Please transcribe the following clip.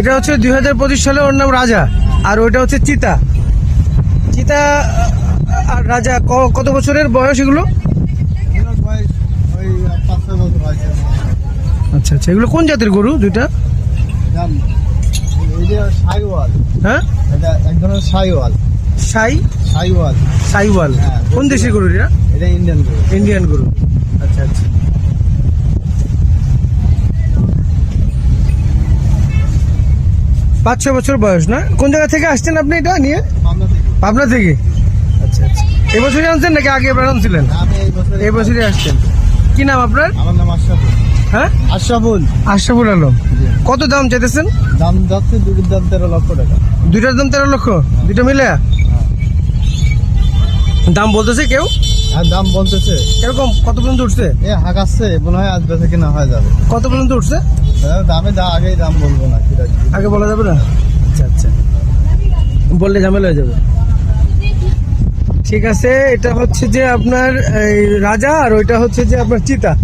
এটা হচ্ছে দুই হাজার পঁচিশ সালে ওর নাম রাজা আর ওইটা হচ্ছে চিতা। চিতা আর রাজা কত বছরের বয়স এগুলো? আচ্ছা আচ্ছা এগুলো কোন জাতের গরু দুইটা? হ্যাঁ? এটা এক ধরনের সাইওয়াল সাই? সাইওয়াল। সাইওয়াল। কোন দেশের গরু এটা? এটা ইন্ডিয়ান গরু। ইন্ডিয়ান গরু। আচ্ছা আচ্ছা। পাঁচ ছয় বছর বয়স না? কোন জায়গা থেকে আসছেন আপনি এটা নিয়ে? পাবনা থেকে। আচ্ছা আচ্ছা। এবছরই আনছেন নাকি আগে এবার আনছিলেন? আমি এই বছর এই বছরই আসছেন। কি নাম আপনার? আমার নাম আশরাফুল। হ্যাঁ? আশরাফুল। আশরাফুল আলম। কত দাম চাইতেছেন? দাম যাচ্ছে দুটির দাম তেরো লক্ষ টাকা। দুইটার দাম তেরো লক্ষ? দুইটা মিলে? দাম বলতেছে কেউ? আর দাম বলতেছে। এরকম কত পর্যন্ত উঠছে? এ হাঁকাচ্ছে মনে হয় আজ বেঁচে কিনা হয়ে যাবে। কত পর্যন্ত উঠছে? দাদা, দামে দা আগেই দাম বলব না। আগে বলা যাবে না? আচ্ছা আচ্ছা। বললে ঝামেলা হয়ে যাবে। ঠিক আছে এটা হচ্ছে যে আপনার এই রাজা আর ওইটা হচ্ছে যে আপনার চিতা।